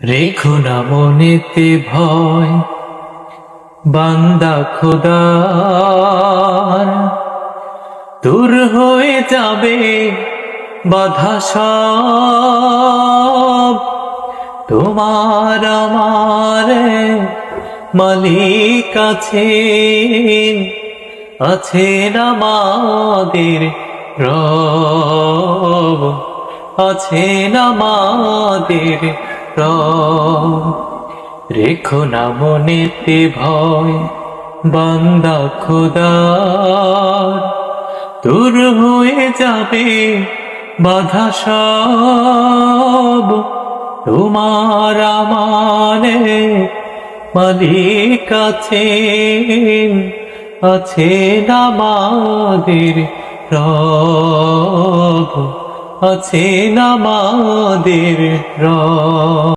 রেখো না মনেতে ভয়, বান্দা খোদার। দূর হয়ে যাবে বাধা সব, তোমার আমার মালিক আছেন আছেন আমাদের রব, আছেন আমাদের রেখো না মনেতে ভয়, বান্দা খোদার। দূর হয়ে যাবে বাধা সব, তোমার আমারে মালিক আছেন আছেন আমাদের রব। আছেন আমাদের রব।